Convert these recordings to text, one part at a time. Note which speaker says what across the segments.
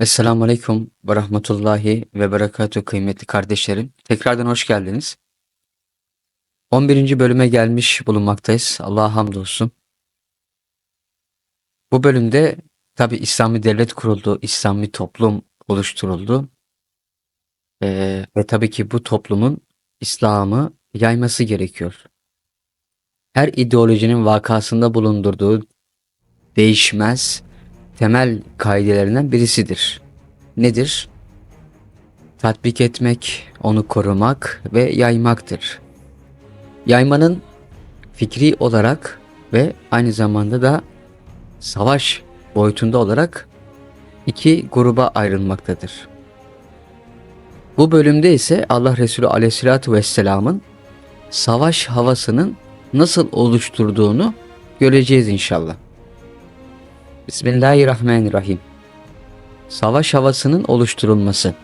Speaker 1: Esselamu Aleyküm ve Rahmetullahi ve Berekatuhu kıymetli kardeşlerim. Tekrardan hoş geldiniz. 11. bölüme gelmiş bulunmaktayız. Allah'a hamdolsun. Bu bölümde tabi İslami devlet kuruldu, İslami toplum oluşturuldu. Ee, ve tabii ki bu toplumun İslam'ı yayması gerekiyor. Her ideolojinin vakasında bulundurduğu değişmez temel kaidelerinden birisidir. Nedir? Tatbik etmek, onu korumak ve yaymaktır. Yaymanın fikri olarak ve aynı zamanda da savaş boyutunda olarak iki gruba ayrılmaktadır. Bu bölümde ise Allah Resulü Aleyhisselatü Vesselam'ın savaş havasının nasıl oluşturduğunu göreceğiz inşallah. Bismillahirrahmanirrahim. Savaş havasının oluşturulması.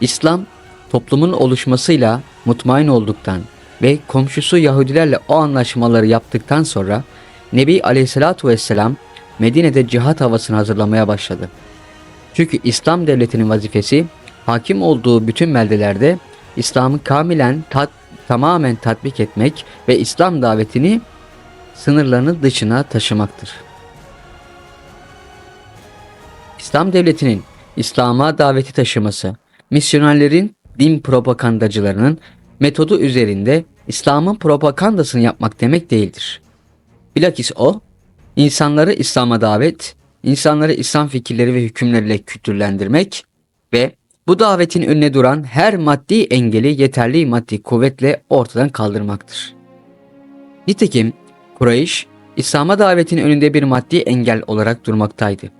Speaker 1: İslam toplumun oluşmasıyla mutmain olduktan ve komşusu Yahudilerle o anlaşmaları yaptıktan sonra Nebi Aleyhisselatü Vesselam Medine'de cihat havasını hazırlamaya başladı. Çünkü İslam devletinin vazifesi hakim olduğu bütün beldelerde İslam'ı kamilen tat, tamamen tatbik etmek ve İslam davetini sınırlarının dışına taşımaktır. İslam devletinin İslam'a daveti taşıması, misyonerlerin, din propagandacılarının metodu üzerinde İslam'ın propagandasını yapmak demek değildir. Bilakis o, insanları İslam'a davet, insanları İslam fikirleri ve hükümleriyle kültürlendirmek ve bu davetin önüne duran her maddi engeli yeterli maddi kuvvetle ortadan kaldırmaktır. Nitekim Kureyş, İslam'a davetin önünde bir maddi engel olarak durmaktaydı.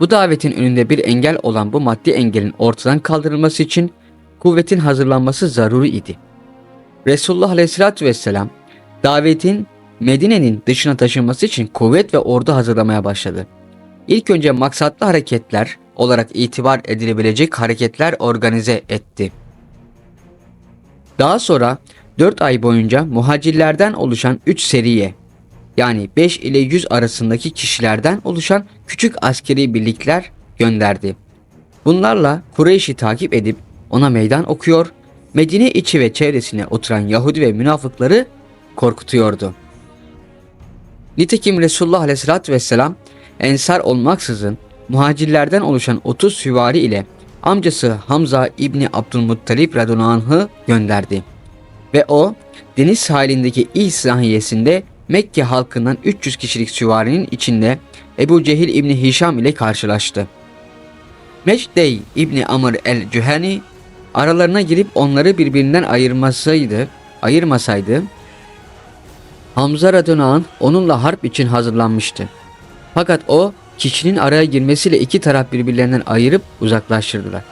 Speaker 1: Bu davetin önünde bir engel olan bu maddi engelin ortadan kaldırılması için kuvvetin hazırlanması zaruri idi. Resulullah Aleyhisselatü Vesselam davetin Medine'nin dışına taşınması için kuvvet ve ordu hazırlamaya başladı. İlk önce maksatlı hareketler olarak itibar edilebilecek hareketler organize etti. Daha sonra 4 ay boyunca muhacirlerden oluşan 3 seriye yani 5 ile 100 arasındaki kişilerden oluşan küçük askeri birlikler gönderdi. Bunlarla Kureyş'i takip edip ona meydan okuyor, Medine içi ve çevresine oturan Yahudi ve münafıkları korkutuyordu. Nitekim Resulullah Aleyhisselatü Vesselam ensar olmaksızın muhacirlerden oluşan 30 süvari ile amcası Hamza İbni Abdülmuttalip radıyallahu gönderdi. Ve o deniz sahilindeki İl sahiyesinde Mekke halkından 300 kişilik süvarinin içinde Ebu Cehil İbni Hişam ile karşılaştı. Meşdey İbni Amr el-Cüheni aralarına girip onları birbirinden ayırmasaydı, ayırmasaydı Hamza Radonağ'ın onunla harp için hazırlanmıştı. Fakat o kişinin araya girmesiyle iki taraf birbirlerinden ayırıp uzaklaştırdılar.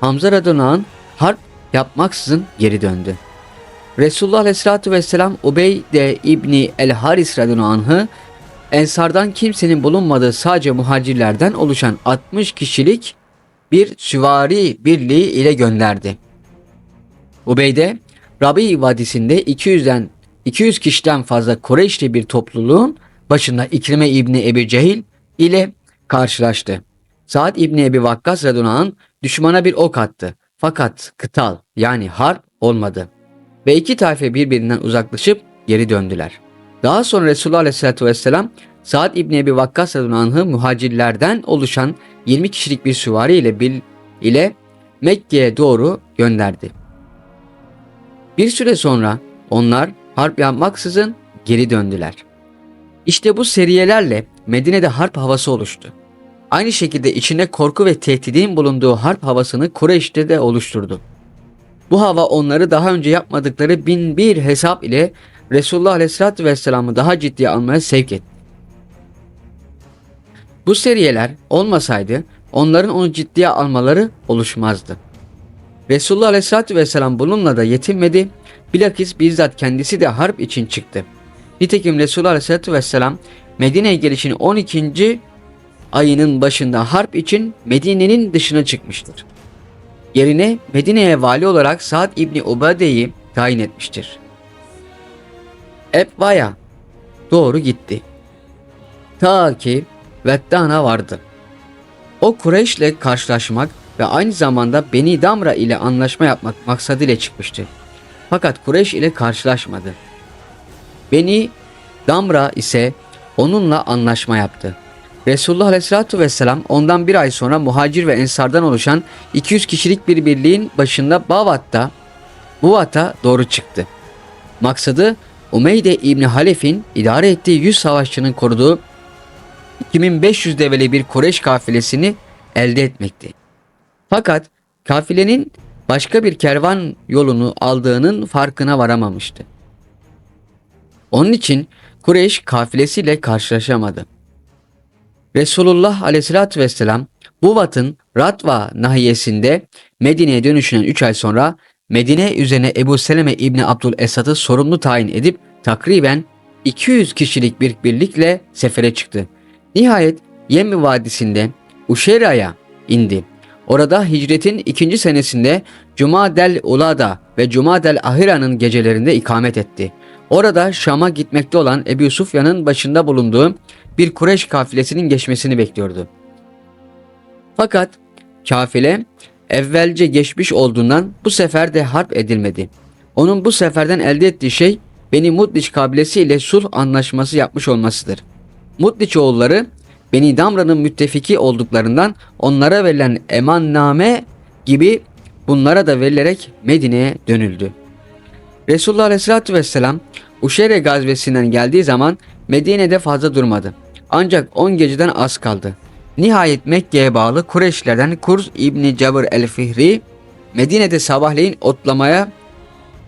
Speaker 1: Hamza Radonağ'ın harp yapmaksızın geri döndü. Resulullah Aleyhisselatü Vesselam Ubeyde İbni El Haris radıyallahu anh'ı Ensardan kimsenin bulunmadığı sadece muhacirlerden oluşan 60 kişilik bir süvari birliği ile gönderdi. Ubeyde Rabi Vadisi'nde 200'den 200 kişiden fazla Kureyşli bir topluluğun başında İkrime İbni Ebi Cehil ile karşılaştı. Saad İbni Ebi Vakkas radıyallahu düşmana bir ok attı. Fakat kıtal yani harp olmadı ve iki tayfe birbirinden uzaklaşıp geri döndüler. Daha sonra Resulullah Aleyhisselatü Vesselam Saad İbni Ebi Vakkas anh'ı muhacirlerden oluşan 20 kişilik bir süvari ile, bil, ile Mekke'ye doğru gönderdi. Bir süre sonra onlar harp yapmaksızın geri döndüler. İşte bu seriyelerle Medine'de harp havası oluştu. Aynı şekilde içinde korku ve tehdidin bulunduğu harp havasını Kureyş'te de oluşturdu. Bu hava onları daha önce yapmadıkları bin bir hesap ile Resulullah Aleyhisselatü Vesselam'ı daha ciddiye almaya sevk etti. Bu seriyeler olmasaydı onların onu ciddiye almaları oluşmazdı. Resulullah Aleyhisselatü Vesselam bununla da yetinmedi, bilakis bizzat kendisi de harp için çıktı. Nitekim Resulullah Aleyhisselatü Vesselam Medine'ye gelişini 12. ayının başında harp için Medine'nin dışına çıkmıştır. Yerine Medine'ye vali olarak Sa'd İbni Ubade'yi tayin etmiştir. Ebva'ya doğru gitti. Ta ki Veddan'a vardı. O Kureyş ile karşılaşmak ve aynı zamanda Beni Damra ile anlaşma yapmak maksadıyla çıkmıştı. Fakat Kureyş ile karşılaşmadı. Beni Damra ise onunla anlaşma yaptı. Resulullah Aleyhisselatü Vesselam ondan bir ay sonra muhacir ve ensardan oluşan 200 kişilik bir birliğin başında Bavat'ta Buvat'a doğru çıktı. Maksadı Umeyde İbni Halef'in idare ettiği 100 savaşçının koruduğu 2500 develi bir Kureyş kafilesini elde etmekti. Fakat kafilenin başka bir kervan yolunu aldığının farkına varamamıştı. Onun için Kureyş kafilesiyle karşılaşamadı. Resulullah aleyhissalatü vesselam Buvat'ın Ratva nahiyesinde Medine'ye dönüşünden 3 ay sonra Medine üzerine Ebu Seleme İbni Abdül Esad'ı sorumlu tayin edip takriben 200 kişilik bir birlikle sefere çıktı. Nihayet Yemmi Vadisi'nde Uşeyra'ya indi. Orada hicretin ikinci senesinde Cuma del Ulada ve Cuma del Ahira'nın gecelerinde ikamet etti. Orada Şam'a gitmekte olan Ebu Sufyan'ın başında bulunduğu bir Kureyş kafilesinin geçmesini bekliyordu. Fakat kafile evvelce geçmiş olduğundan bu sefer de harp edilmedi. Onun bu seferden elde ettiği şey Beni Mudliç kabilesi ile sulh anlaşması yapmış olmasıdır. Mudliç oğulları Beni Damra'nın müttefiki olduklarından onlara verilen emanname gibi bunlara da verilerek Medine'ye dönüldü. Resulullah Aleyhisselatü Vesselam Uşere gazvesinden geldiği zaman Medine'de fazla durmadı. Ancak 10 geceden az kaldı. Nihayet Mekke'ye bağlı Kureyşlerden Kurz İbni Cabr el-Fihri Medine'de sabahleyin otlamaya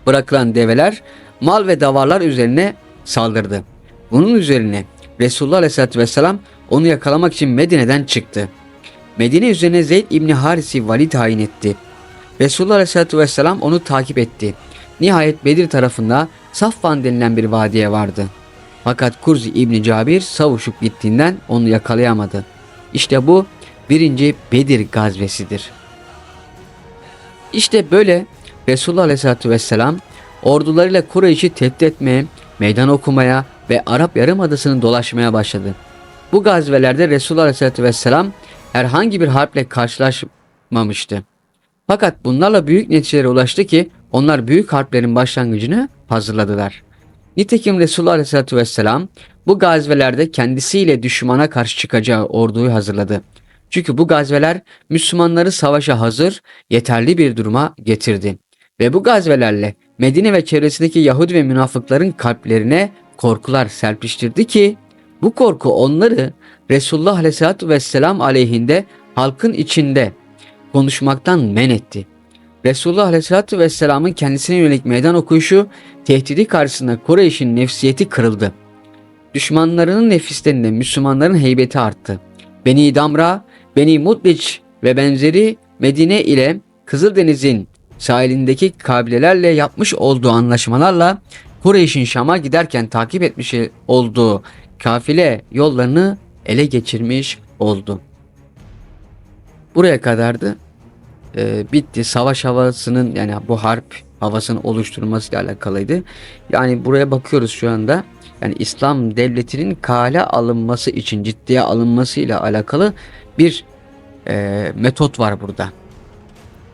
Speaker 1: bırakılan develer mal ve davarlar üzerine saldırdı. Bunun üzerine Resulullah Aleyhisselatü Vesselam onu yakalamak için Medine'den çıktı. Medine üzerine Zeyd İbni Haris'i vali tayin etti. Resulullah Aleyhisselatü Vesselam onu takip etti. Nihayet Bedir tarafında Safvan denilen bir vadiye vardı. Fakat Kurzi İbni Cabir savuşup gittiğinden onu yakalayamadı. İşte bu birinci Bedir gazvesidir. İşte böyle Resulullah Aleyhisselatü Vesselam ordularıyla Kureyş'i tehdit etmeye, meydan okumaya ve Arap Yarımadası'nı dolaşmaya başladı. Bu gazvelerde Resulullah Aleyhisselatü Vesselam herhangi bir harple karşılaşmamıştı. Fakat bunlarla büyük neticelere ulaştı ki onlar büyük harplerin başlangıcını hazırladılar. Nitekim Resulullah Aleyhisselatü Vesselam bu gazvelerde kendisiyle düşmana karşı çıkacağı orduyu hazırladı. Çünkü bu gazveler Müslümanları savaşa hazır, yeterli bir duruma getirdi. Ve bu gazvelerle Medine ve çevresindeki Yahudi ve münafıkların kalplerine korkular serpiştirdi ki bu korku onları Resulullah Aleyhisselatü Vesselam aleyhinde halkın içinde konuşmaktan men etti. Resulullah Aleyhisselatü Vesselam'ın kendisine yönelik meydan okuyuşu tehdidi karşısında Kureyş'in nefsiyeti kırıldı. Düşmanlarının nefislerinde Müslümanların heybeti arttı. Beni Damra, Beni Mutliç ve benzeri Medine ile Kızıldeniz'in sahilindeki kabilelerle yapmış olduğu anlaşmalarla Kureyş'in Şam'a giderken takip etmiş olduğu kafile yollarını ele geçirmiş oldu. Buraya kadardı. Ee, bitti. Savaş havasının yani bu harp havasının oluşturulmasıyla alakalıydı. Yani buraya bakıyoruz şu anda. Yani İslam devletinin kale alınması için ciddiye alınmasıyla alakalı bir e, metot var burada.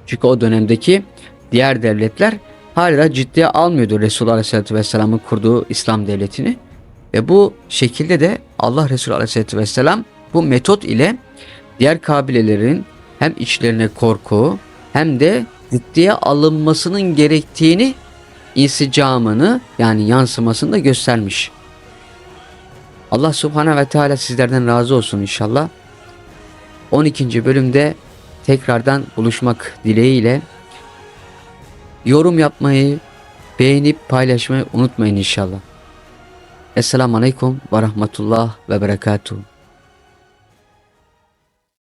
Speaker 1: Çünkü o dönemdeki diğer devletler hala ciddiye almıyordu Resulullah Aleyhisselatü Vesselam'ın kurduğu İslam devletini. Ve bu şekilde de Allah Resulü Aleyhisselatü Vesselam bu metot ile diğer kabilelerin hem içlerine korku hem de ciddiye alınmasının gerektiğini insicamını yani yansımasını da göstermiş. Allah Subhanahu ve Teala sizlerden razı olsun inşallah. 12. bölümde tekrardan buluşmak dileğiyle yorum yapmayı, beğenip paylaşmayı unutmayın inşallah. Esselamu Aleyküm ve Rahmetullah ve Berekatuhu.